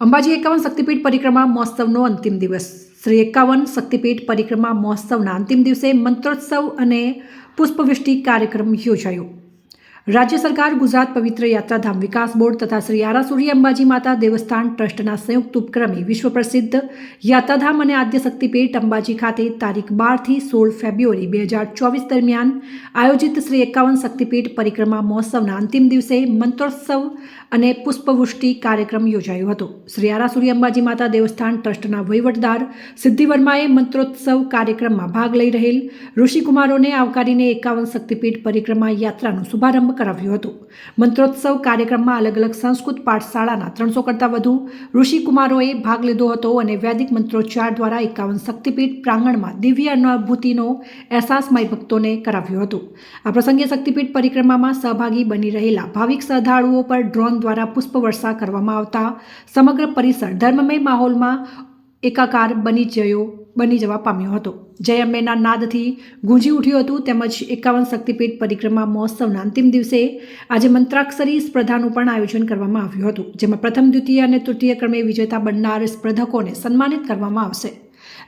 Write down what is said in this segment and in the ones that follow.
અંબાજી એકાવન શક્તિપીઠ પરિક્રમા મહોત્સવનો અંતિમ દિવસ. શ્રી એકાવન શક્તિપીઠ પરિક્રમા મહોત્સવના અંતિમ દિવસે મંત્રોત્સવ અને પુષ્પવૃષ્ટિ કાર્યક્રમ યોજાયો. રાજ્ય સરકાર ગુજરાત પવિત્ર યાત્રાધામ વિકાસ બોર્ડ તથા શ્રી આરાસુરી અંબાજી માતા દેવસ્થાન ટ્રસ્ટના સંયુક્ત ઉપક્રમે વિશ્વ પ્રસિદ્ધ યાત્રાધામ અને આદ્ય શક્તિપીઠ અંબાજી ખાતે તારીખ બારથી સોળ ફેબ્રુઆરી બે હજાર ચોવીસ દરમિયાન આયોજિત શ્રી એકાવન શક્તિપીઠ પરિક્રમા મહોત્સવના અંતિમ દિવસે મંત્રોત્સવ અને પુષ્પવૃષ્ટિ કાર્યક્રમ યોજાયો હતો. શ્રી આરાસુરી અંબાજી માતા દેવસ્થાન ટ્રસ્ટના વહીવટદાર સિદ્ધિવર્માએ મંત્રોત્સવ કાર્યક્રમમાં ભાગ લઈ રહેલ ઋષિકુમારોને આવકારીને એકાવન શક્તિપીઠ પરિક્રમા યાત્રાનો શુભારંભ કરાવ્યો હતું. મંત્રોત્સવ કાર્યક્રમમાં અલગ અલગ સંસ્કૃત પાઠશાળાના ત્રણસો કરતાં વધુ ઋષિકુમારોએ ભાગ લીધો હતો અને વૈદિક મંત્રોચ્ચાર દ્વારા એકાવન શક્તિપીઠ પ્રાંગણમાં દિવ્ય અનુભૂતિનો અહેસાસ માય ભક્તોને કરાવ્યો હતો. આ પ્રસંગે શક્તિપીઠ પરિક્રમામાં સહભાગી બની રહેલા ભાવિક શ્રદ્ધાળુઓ પર ડ્રોન દ્વારા પુષ્પવર્ષા કરવામાં આવતા સમગ્ર પરિસર ધર્મમય માહોલમાં એકાકાર બની જયો બની જવા પામ્યો હતો. જય અંબેના નાદથી ગુંજી ઉઠ્યું હતું તેમજ એકાવન શક્તિપીઠ પરિક્રમા મહોત્સવના અંતિમ દિવસે આજે મંત્રાક્ષરી સ્પર્ધાનું પણ આયોજન કરવામાં આવ્યું હતું, જેમાં પ્રથમ, દ્વિતીય અને તૃતીય ક્રમે વિજેતા બનનાર સ્પર્ધકોને સન્માનિત કરવામાં આવશે.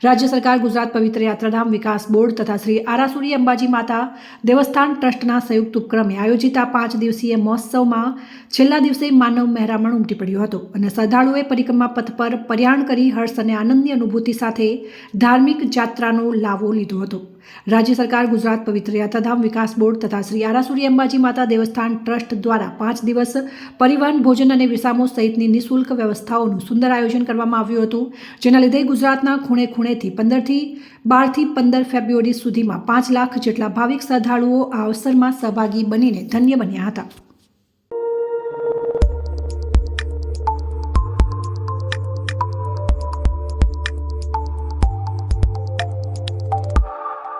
રાજ્ય સરકાર ગુજરાત પવિત્ર યાત્રાધામ વિકાસ બોર્ડ તથા શ્રી આરાસુરી અંબાજી માતા દેવસ્થાન ટ્રસ્ટના સંયુક્ત ઉપક્રમે આયોજિત આ પાંચ દિવસીય મહોત્સવમાં છેલ્લા દિવસે માનવ મહેરામણ ઉમટી પડ્યો હતો અને શ્રદ્ધાળુઓએ પરિક્રમા પથ પર પર્યાણ કરી હર્ષ અને આનંદની અનુભૂતિ સાથે ધાર્મિક જાત્રાનો લાવો લીધો હતો. રાજ્ય સરકાર ગુજરાત પવિત્ર યાત્રાધામ વિકાસ બોર્ડ તથા શ્રી આરાસુરી અંબાજી માતા દેવસ્થાન ટ્રસ્ટ દ્વારા પાંચ દિવસ પરિવહન, ભોજન અને વિસામો સહિતની નિઃશુલ્ક વ્યવસ્થાઓનું સુંદર આયોજન કરવામાં આવ્યું હતું, જેના લીધે ગુજરાતના ખૂણે ખૂણેથી પંદરથી બારથી પંદર ફેબ્રુઆરી સુધીમાં પાંચ લાખ જેટલા ભાવિક શ્રદ્ધાળુઓ આ અવસરમાં સહભાગી બનીને ધન્ય બન્યા હતા.